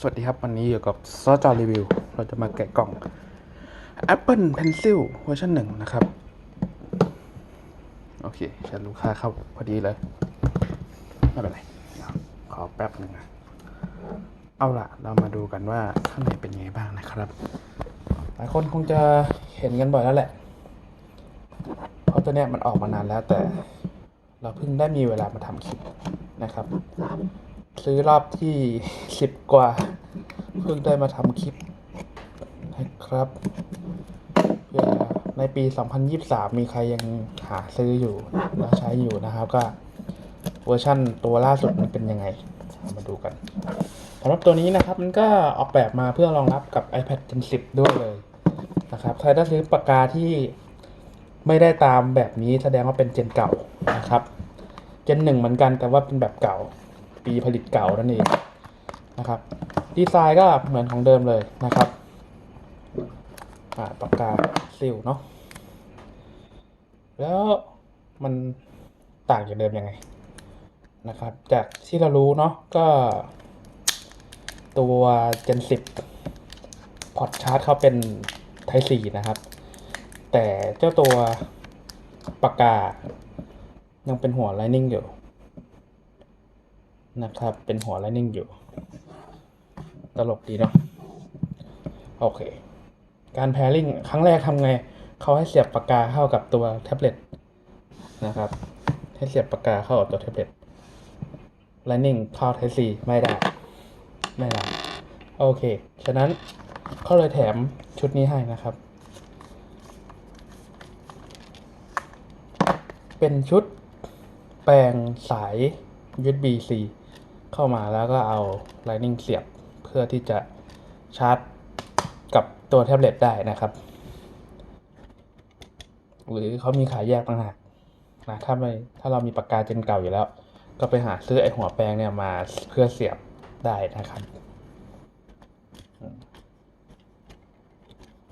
สวัสดีครับ วันนี้อยู่กับซอจอรีวิว เราจะมาแกะกล่อง Apple Pencil เวอร์ชันหนึ่งนะครับ โอเคฉันลูกค้าเข้าพอดีเลย ไม่เป็นไร ขอแป๊บหนึ่งนะเอาล่ะ เรามาดูกันว่าข้างในเป็นยังไงบ้างนะครับ หลายคนคงจะเห็นกันบ่อยแล้วแหละ เพราะตัวเนี้ยมันออกมานานแล้วแต่ เราเพิ่งได้มีเวลามาทำคลิปนะครับ ซื้อรอบที่สิบกว่า เพิ่งได้มาทำคลิปนะครับเพื่อในปี 2023 มีใครยังหาซื้ออยู่แล้วใช้อยู่นะครับ ก็เวอร์ชั่นตัวล่าสุดมันเป็นยังไงามาดูกันสำหรับตัวนี้นะครับ มันก็ออกแบบมาเพื่อรองรับกับ iPad Gen 10 ด้วยเลยนะครับใครถ้าซื้อปากกาที่ไม่ได้ตามแบบนี้แสดงว่าเป็นเจนเก่านะครับ เจนหนึ่งเหมือนกันแต่ว่าเป็นแบบเก่า ปีผลิตเก่านั่นเองนะครับดีไซน์ก็เหมือนของเดิมเลยนะครับปากกาซิลเนาะแล้วมันต่างจากเดิมยังไงนะครับ จากที่เรารู้เนาะก็ ตัว Gen 10 พอร์ตชาร์จเขาเป็น Type C นะครับ แต่เจ้าตัวปากกายังเป็นหัว Lightning อยู่ นะครับ เป็นหัว Lightning อยู่ ตลกดีเนาะโอเค การ pairing ครั้งแรกทำไง เขาให้เสียบปากกาเข้ากับตัวแท็บเล็ตนะครับ ให้เสียบปากกาเข้ากับตัวแท็บเล็ต Lightning เข้า Type C ไม่ได้ ไม่ได้ โอเค ฉะนั้นเขาเลยแถมชุดนี้ให้นะครับ เป็นชุดแปลงสาย USB-C เข้ามาแล้วก็เอา Lightning เสียบเพื่อที่จะชาร์จกับตัวแท็บเล็ตได้นะครับ หรือเขามีขายแยกต่างหากนะถ้าไม่ถ้าเรามีปากกาเจนเก่าอยู่แล้ว ก็ไปหาซื้อไอหัวแปลงเนี่ยมาเพื่อเสียบได้นะครับ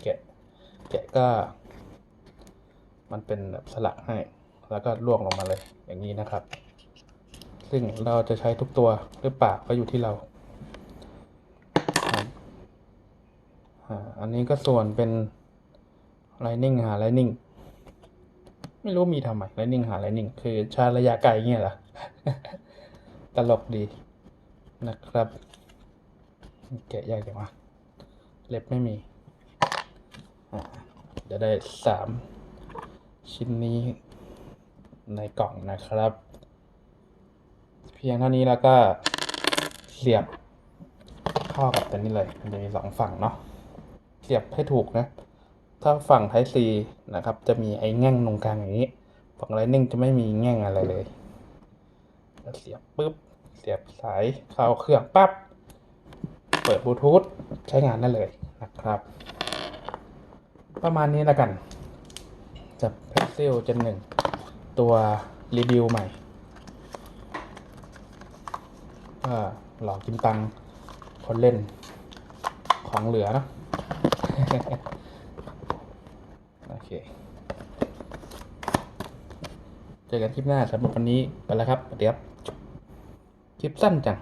แกะแกะก็ มันเป็นแบบสลักให้ แล้วก็ลวกลงมาเลยอย่างนี้นะครับ ซึ่งเราจะใช้ทุกตัวหรือเปล่าก็อยู่ที่เรา อันนี้ก็ส่วนเป็น Lightning หา Lightning ไม่รู้มีทำไม Lightning หา Lightning คือชาร์จระยะไกลเงี้ยเหรอ ตลกดีนะครับแกะยากจังวะเล็บไม่มีอ่าเดี๋ยวได้สามชิ้นนี้ในกล่องนะครับ เพียงเท่านี้แล้วก็เสียบเข้ากับตัวนี้เลย มันจะมีสองฝั่งเนาะเสียบให้ถูกนะ ถ้าฝั่ง Type C นะครับ จะมีไอ้แง่งตรงกลางอย่างนี้ ฝั่ง Lightning จะไม่มีแง่งอะไรเลยเสียบปุ๊บเสียบสายเข้าเครื่องปั๊บเปิดบลูทูธใช้งานได้เลยนะครับ ประมาณนี้แล้วกันกับ Pixel Gen 1ตัวรีวิวใหม่ ก็หลอกกินตังคนเล่นของเหลือนะโอเค เจอกันคลิปหน้าสำหรับวันนี้ไปแล้วครับเดี๋ยวคลิปสั้นจัง